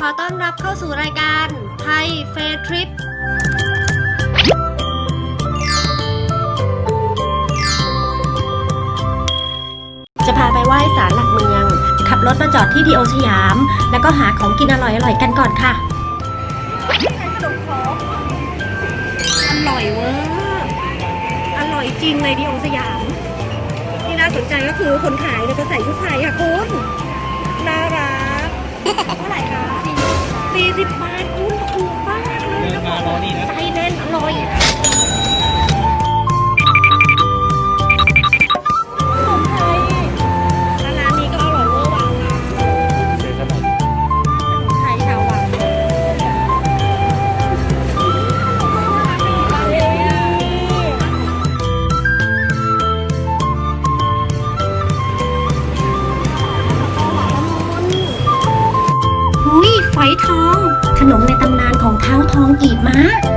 ขอต้อนรับเข้าสู่รายการไทยเฟรทริป จะพาไปไหว้ศาลหลักเมือง ขับรถมาจอดที่ดีโอสยาม แล้วก็หาของกินอร่อยๆกันก่อนค่ะขนมครกอร่อยเวอร์อร่อยจริงเลยดีโอสยาม ที่น่าสนใจก็คือคนขายเนี่ยก็ใส่ชุดไทยค่ะคุณน่ารัก เท่าไหร่คะสี่สิบบาทคุณถูกมากเลยแล้วก็ไส้ กีบม้า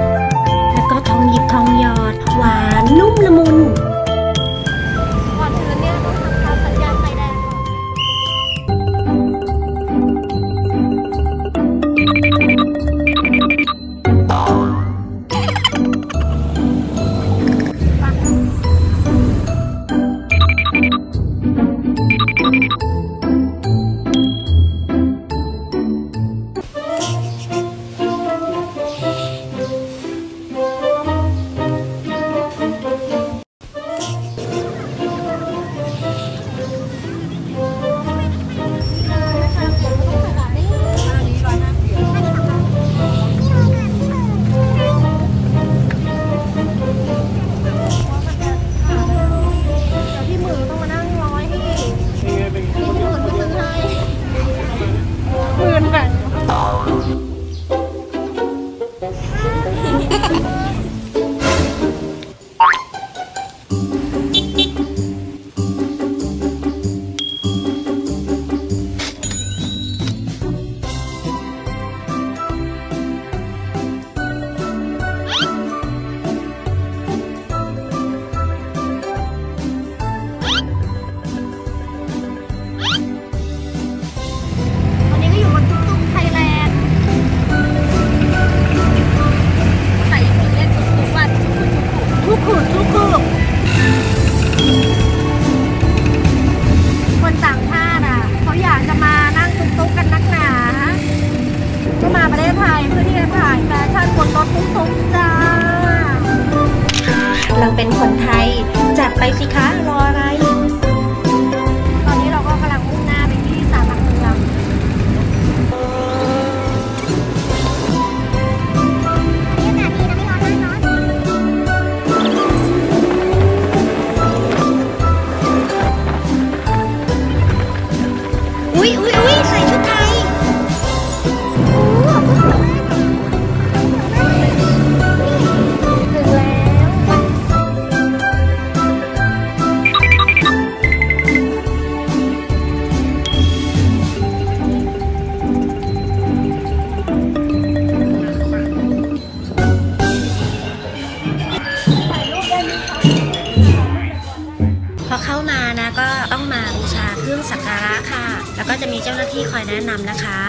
เป็นคนไทย จัดไปสิคะรออะไร พอเข้ามานะก็ต้องมาบูชาเครื่องสักการะค่ะ แล้วก็จะมีเจ้าหน้าที่คอยแนะนำนะคะ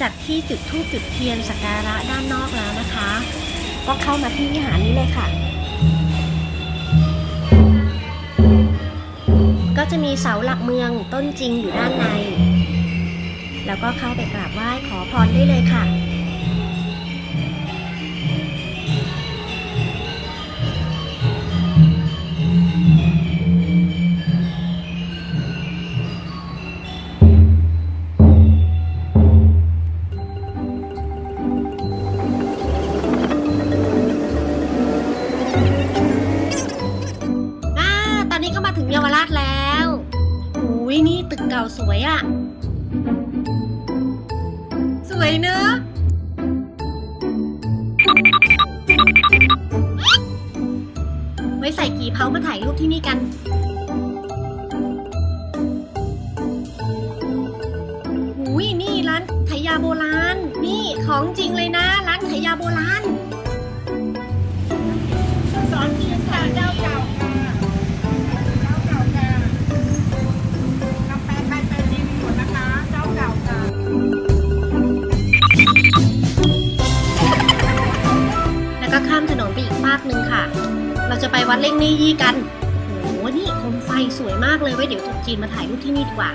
จากที่จุดธูปจุดเทียนสักการะด้านนอกแล้วนะคะ ก็เข้ามาที่วิหารนี้เลยค่ะ ก็จะมีเสาหลักเมืองต้นจริงอยู่ด้านใน แล้วก็เข้าไปกราบไหว้ขอพรได้เลยค่ะ สวยอะสวยเนอะไว้ใส่กี่เผามาถ่ายรูปที่นี่กันหุยนี่ร้านขายยาโบราณ นี่ของจริงเลยนะ ร้านขายยาโบราณ ไปวัดเล่งเนยี่กัน โห นี่โคมไฟสวยมากเลยไว้เดี๋ยวตรุ๊จีนมาถ่ายรูปที่นี่ดีกว่า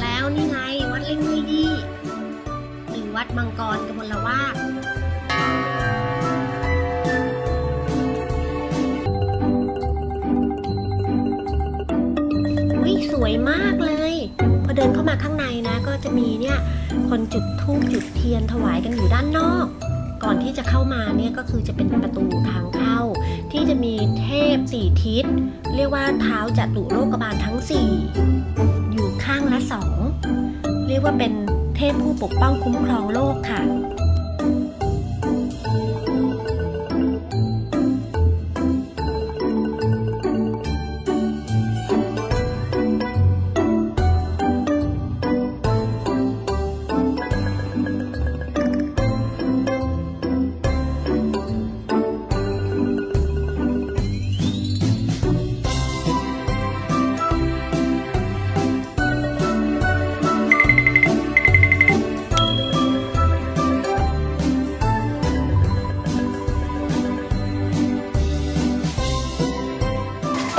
แล้วนี่ไงวัดเล่งเนยี่หรือวัดมังกรกมลวาดอุ้ยสวยมากเลย เดินเข้ามาข้างในนะ ก็จะมีเนี่ยคนจุดธูปจุดเทียนถวายกันอยู่ด้านนอก ก่อนที่จะเข้ามาเนี่ยก็คือจะเป็นประตูทางเข้า ที่จะมีเทพสี่ทิศ เรียกว่าเท้าจัตุโลกบาลทั้งสี่อยู่ข้างละสองเรียกว่าเป็นเทพผู้ปกป้องคุ้มครองโลกค่ะ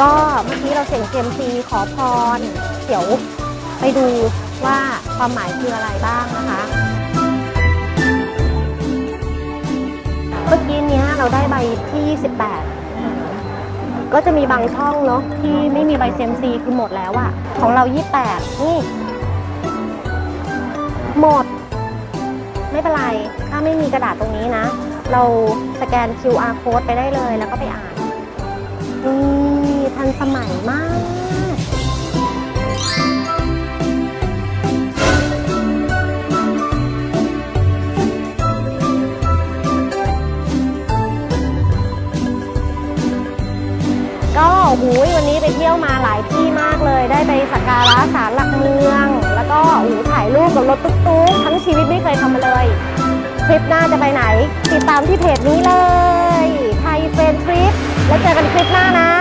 ก็เมื่อกี้เราเสี่ยงเซียมซีขอพร เดี๋ยวไปดูว่าความหมายคืออะไรบ้างนะคะ เมื่อกี้เนี้ยเราได้ใบที่ 28 ก็จะมีบางช่องเนาะที่ไม่มีใบเซียมซีคือหมดแล้วอะของเรา 28 นี่ หมด ไม่เป็นไร ถ้าไม่มีกระดาษตรงนี้นะ เราสแกน QR code ไปได้เลยแล้วก็ไปอ่านนี่ นสมัยมาก ก็หูยวันนี้ไปเที่ยวมาหลายที่มากเลย ได้ไปสักการะศาลหลักเมือง แล้วก็หูถ่ายรูปกับรถตุ๊กๆ ทั้งชีวิตไม่เคยทำมาเลย ทริปหน้าจะไปไหน ติดตามที่เพจนี้เลย ไทยเฟรนทริป แล้วเจอกันคลิปหน้านะ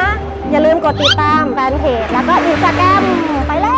อย่าลืมกดติดตามแฟนเพจแล้วก็อินสตาแกรมไปแล้ว